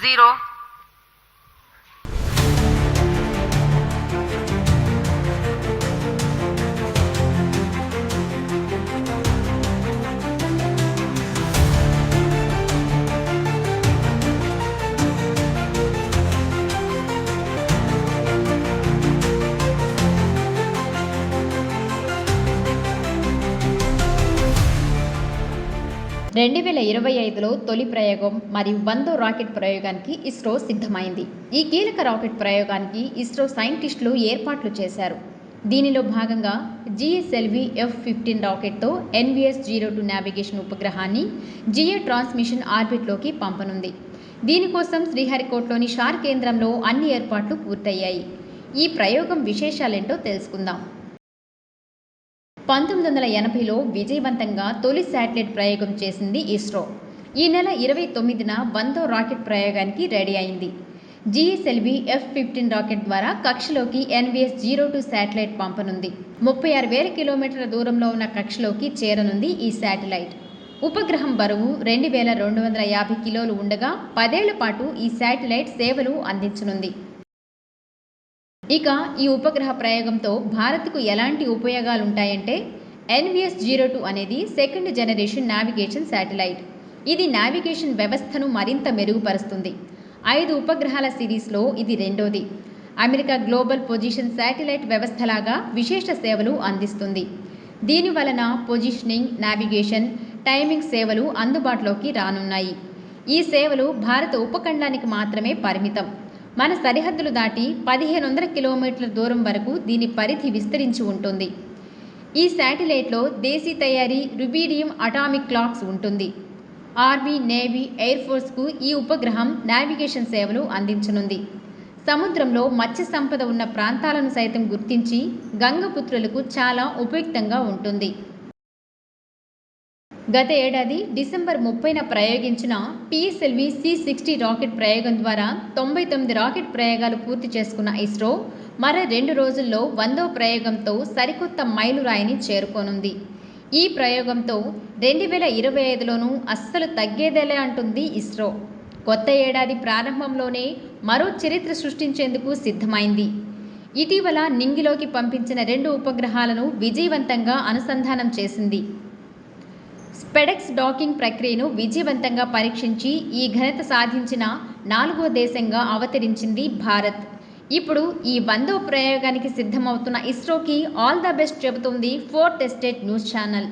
zero. రెండు వేల ఇరవై ఐదులో తొలి ప్రయోగం మరియు వందో రాకెట్ ప్రయోగానికి ఇస్రో సిద్ధమైంది. ఈ కీలక రాకెట్ ప్రయోగానికి ఇస్రో సైంటిస్టులు ఏర్పాట్లు చేశారు. దీనిలో భాగంగా జిఎస్ఎల్వి ఎఫ్ ఫిఫ్టీన్ రాకెట్తో ఎన్విఎస్ జీరో టూ నావిగేషన్ ఉపగ్రహాన్ని జియో ట్రాన్స్మిషన్ ఆర్బిట్లోకి పంపనుంది. దీనికోసం శ్రీహరికోట్లోని షార్ కేంద్రంలో అన్ని ఏర్పాట్లు పూర్తయ్యాయి. ఈ ప్రయోగం విశేషాలేంటో తెలుసుకుందాం. పంతొమ్మిది వందల ఎనభైలో విజయవంతంగా తొలి శాటిలైట్ ప్రయోగం చేసింది ఇస్రో. ఈ నెల ఇరవై తొమ్మిదిన వందో రాకెట్ ప్రయోగానికి రెడీ అయింది. జిఎస్ఎల్వి ఎఫ్ ఫిఫ్టీన్ రాకెట్ ద్వారా కక్షలోకి ఎన్విఎస్ జీరో టూ శాటిలైట్ పంపనుంది. ముప్పై ఆరు వేల కిలోమీటర్ల దూరంలో ఉన్న కక్షలోకి చేరనుంది ఈ శాటిలైట్. ఉపగ్రహం బరువు రెండు వేల రెండు వందల యాభై కిలోలు ఉండగా పదేళ్ళ పాటు ఈ శాటిలైట్ సేవలు అందించనుంది. ఇక ఈ ఉపగ్రహ ప్రయోగంతో భారత్కు ఎలాంటి ఉపయోగాలు ఉంటాయంటే ఎన్విఎస్ జీరో టూ అనేది సెకండ్ జనరేషన్ నావిగేషన్ శాటిలైట్. ఇది నావిగేషన్ వ్యవస్థను మరింత మెరుగుపరుస్తుంది. ఐదు ఉపగ్రహాల సిరీస్లో ఇది రెండోది. అమెరికా గ్లోబల్ పొజిషన్ శాటిలైట్ వ్యవస్థలాగా విశేష సేవలు అందిస్తుంది. దీని వలన పొజిషనింగ్ నావిగేషన్ టైమింగ్ సేవలు అందుబాటులోకి రానున్నాయి. ఈ సేవలు భారత ఉపఖండానికి మాత్రమే పరిమితం. మన సరిహద్దులు దాటి పదిహేను వందల కిలోమీటర్ల దూరం వరకు దీని పరిధి విస్తరించి ఉంటుంది. ఈ శాటిలైట్లో దేశీ తయారీ రుబీడియం అటామిక్ క్లాక్స్ ఉంటుంది. ఆర్మీ నేవీ ఎయిర్ ఫోర్స్కు ఈ ఉపగ్రహం నావిగేషన్ సేవలు అందించనుంది. సముద్రంలో మత్స్య సంపద ఉన్న ప్రాంతాలను సైతం గుర్తించి గంగపుత్రులకు చాలా ఉపయుక్తంగా ఉంటుంది. గత ఏడాది డిసెంబర్ ముప్పైన ప్రయోగించిన పిఎస్ఎల్వి సి సిక్స్టీ రాకెట్ ప్రయోగం ద్వారా తొంభై తొమ్మిది రాకెట్ ప్రయోగాలు పూర్తి చేసుకున్న ఇస్రో మరో రెండు రోజుల్లో వందో ప్రయోగంతో సరికొత్త మైలురాయిని చేరుకోనుంది. ఈ ప్రయోగంతో రెండు వేల ఇరవై ఐదులోనూ అస్సలు తగ్గేదేలే అంటుంది ఇస్రో. కొత్త ఏడాది ప్రారంభంలోనే మరో చరిత్ర సృష్టించేందుకు సిద్ధమైంది. ఇటీవల నింగిలోకి పంపించిన రెండు ఉపగ్రహాలను విజయవంతంగా అనుసంధానం చేసింది. స్పెడెక్స్ డాకింగ్ ప్రక్రియను విజయవంతంగా పరీక్షించి ఈ ఘనత సాధించిన నాలుగో దేశంగా అవతరించింది భారత్. ఇప్పుడు ఈ వందో ప్రయోగానికి సిద్ధమవుతున్న ఇస్రోకి ఆల్ ద బెస్ట్ చెబుతుంది ఫోర్త్ ఎస్టేట్ న్యూస్ ఛానల్.